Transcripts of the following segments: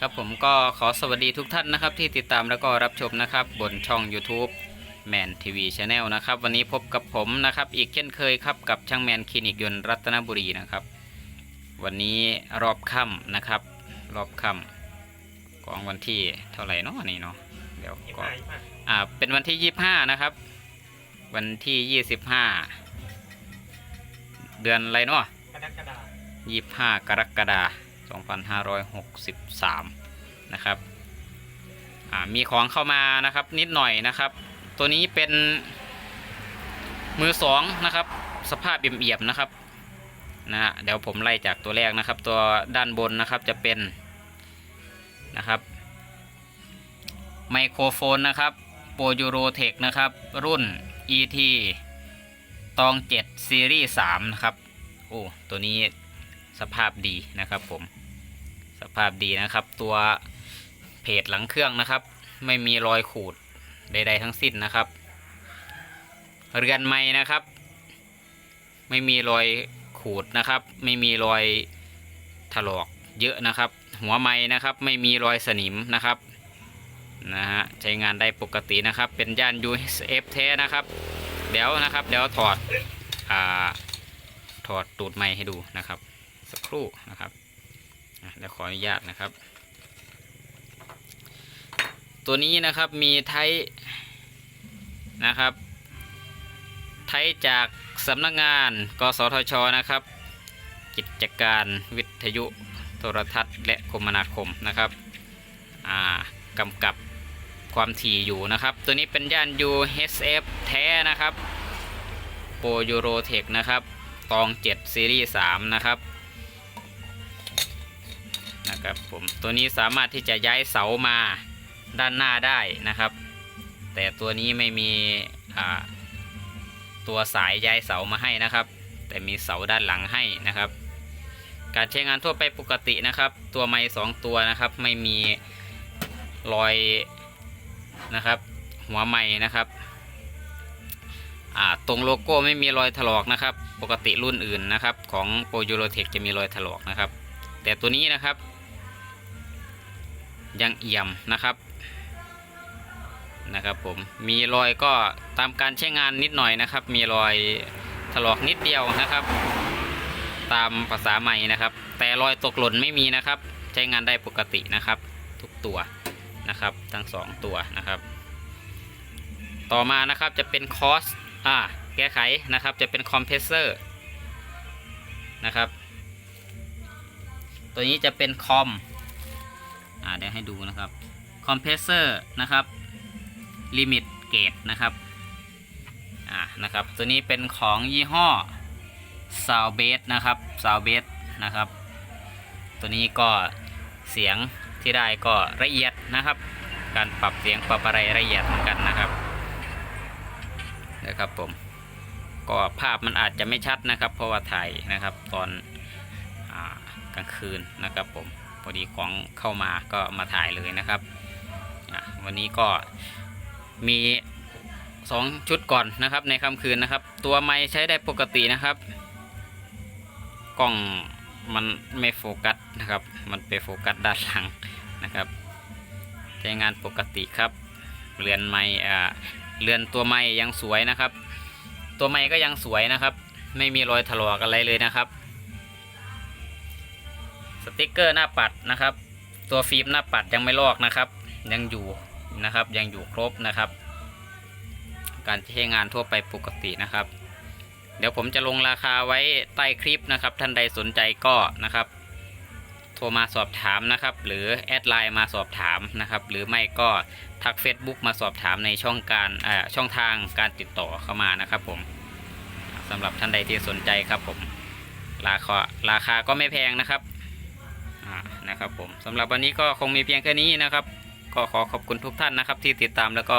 ครับผมก็ขอสวัสดีทุกท่านนะครับ ที่ติดตามแล้วก็รับชมนะครับ บนช่อง YouTube แมนทีวีชาแนลนะครับ วันนี้พบกับผมนะครับ อีกเช่นเคยครับกับช่างแมนคลินิกยนต์รัตนบุรีนะครับ วันนี้รอบค่ำนะครับ รอบค่ำของวันที่เท่าไหร่เนาะนี่เนาะเดี๋ยวยี่ก็ห้ายี่ห้าอ่าเป็นวันที่25นะครับ วันที่25เดือนอะไรเนาะกระดักกระดาษ25กรกฎาคม 2563 นะครับอ่ามีของเข้ามานะครับนิดหน่อยนะครับ ตัวนี้เป็นมือสองนะครับ สภาพเอี่ยมๆนะครับนะฮะเดี๋ยวผมไล่จากตัวแรกนะครับ ตัวด้านบนนะครับจะเป็นนะครับไมโครโฟนนะครับโปรยูโรเทคนะครับ รุ่น ET ตอง7ซีรีส์3นะครับ โอ้ ตัวนี้ สภาพดีนะครับผมสภาพดีนะครับ ตัวเพจหลังเครื่องนะครับ ไม่มีรอยขูดใด ๆ ทั้งสิ้นนะครับ เรือนไม้นะครับ ไม่มีรอยขูดนะครับ ไม่มีรอยถลอกเยอะนะครับ หัวไม้นะครับ ไม่มีรอยสนิมนะครับนะฮะใช้งานได้ปกตินะครับ เป็นย่าน USF แท้นะครับ เดี๋ยวนะครับ เดี๋ยวถอดอ่าถอดตูดไม้ให้ดูนะครับ สักครู่นะครับอะเดี๋ยวขออนุญาตนะครับ ตัวนี้นะครับมีไทยนะครับ ไทยจากสำนักงาน กสทช นะครับ กิจการวิทยุโทรทัศน์ และคมนาคมนะครับอ่ากำกับความถี่อยู่นะครับ ตัวนี้เป็นย่าน UHF แท้นะครับโปรยูโรเทคนะครับ ตอง 7 ซีรีส์ 3 นะครับ ครับผมตัวนี้สามารถที่จะย้ายเสามาด้านหน้าได้นะครับ แต่ตัวนี้ไม่มีตัวสายย้ายเสามาให้นะครับ แต่มีเสาด้านหลังให้นะครับ การใช้งานทั่วไปปกตินะครับ ตัวไม้สองตัวนะครับ ไม่มีรอยนะครับ หัวไม้นะครับตรงโลโก้ไม่มีรอยถลอกนะครับ ปกติรุ่นอื่นนะครับ ของโปรยูโรเทคจะมีรอยถลอกนะครับ แต่ตัวนี้นะครับ ยังเอี่ยมนะครับนะครับผมมีรอยก็ตามการใช้งานนิดหน่อยนะครับ มีรอยถลอกนิดเดียวนะครับ ตามภาษาใหม่นะครับ แต่รอยตกหล่นไม่มีนะครับ ใช้งานได้ปกตินะครับ ทุกตัวนะครับ ทั้งสองตัวนะครับ ต่อมานะครับจะเป็นคอสอ่าแก้ไขนะครับจะเป็นคอมเพรสเซอร์นะครับ ตัวนี้จะเป็นคอม อ่าเดี๋ยวให้ดูนะครับคอมเพรสเซอร์นะครับลิมิตเกตนะครับอ่านะครับตัวนี้เป็นของยี่ห้อ s o u n d b a s นะครับ s o u n d b a s นะครับ ตัวนี้ก็เสียงที่ได้ก็ละเอียดนะครับ การปรับเสียงปรับอะไรละเอียดเหมือนกันนะครับนะครับผมก็ภาพมันอาจจะไม่ชัดนะครับ เพราะว่าถ่ายนะครับตอนอกลางคืนนะครับผม พอดีของเข้ามาก็มาถ่ายเลยนะครับ วันนี้ก็มี2ชุดก่อนนะครับในค่ำคืนนะครับ ตัวไม้ใช้ได้ปกตินะครับ กล้องมันไม่โฟกัสนะครับ มันไปโฟกัสด้านหลังนะครับใช้งานปกติครับ เรือนไม้อ่าเรือนตัวไม้ยังสวยนะครับ ตัวไม้ก็ยังสวยนะครับ ไม่มีรอยถลอกอะไรเลยนะครับ สติกเกอร์หน้าปัดนะครับ ตัวฟิล์มหน้าปัดยังไม่ลอกนะครับ ยังอยู่นะครับยังอยู่ครบนะครับ การใช้งานทั่วไปปกตินะครับ เดี๋ยวผมจะลงราคาไว้ใต้คลิปนะครับ ท่านใดสนใจก็นะครับ โทรมาสอบถามนะครับ หรือแอดไลน์มาสอบถามนะครับ หรือไม่ก็ทัก Facebook มาสอบถามในช่องการอ่าช่องทางการติดต่อเข้ามานะครับ ผมสำหรับท่านใดที่สนใจครับผมราคาราคาก็ไม่แพงนะครับ นะครับผมสำหรับวันนี้ก็คงมีเพียงแค่นี้นะครับ ก็ขอขอบคุณทุกท่านนะครับ ที่ติดตามแล้วก็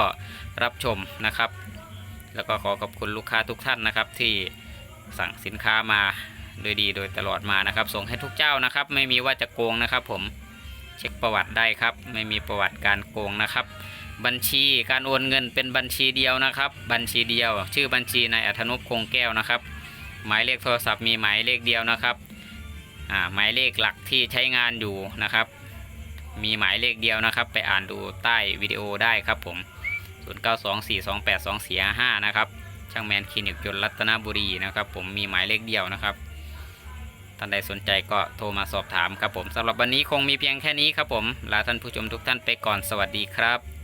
รับชมนะครับ แล้วก็ขอขอบคุณลูกค้าทุกท่านนะครับ ที่สั่งสินค้ามาโดยดีโดยตลอดมานะครับ ส่งให้ทุกเจ้านะครับ ไม่มีว่าจะโกงนะครับ ผมเช็คประวัติได้ครับ ไม่มีประวัติการโกงนะครับ บัญชีการโอนเงินเป็นบัญชีเดียวนะครับ บัญชีเดียว ชื่อบัญชีนายอัธนุพคงแก้วนะครับ หมายเลขโทรศัพท์มีหมายเลขเดียวนะครับ อ่าหมายเลขหลักที่ใช้งานอยู่นะครับ มีหมายเลขเดียวนะครับ ไปอ่านดูใต้วิดีโอได้ครับผม 0924282455 นะครับ ช่างแมนคลินิกยนต์รัตนบุรีนะครับ ผมมีหมายเลขเดียวนะครับท่านใดสนใจก็โทรมาสอบถามครับผมสำหรับวันนี้คงมีเพียงแค่นี้ครับผมลาท่านผู้ชมทุกท่านไปก่อนสวัสดีครับ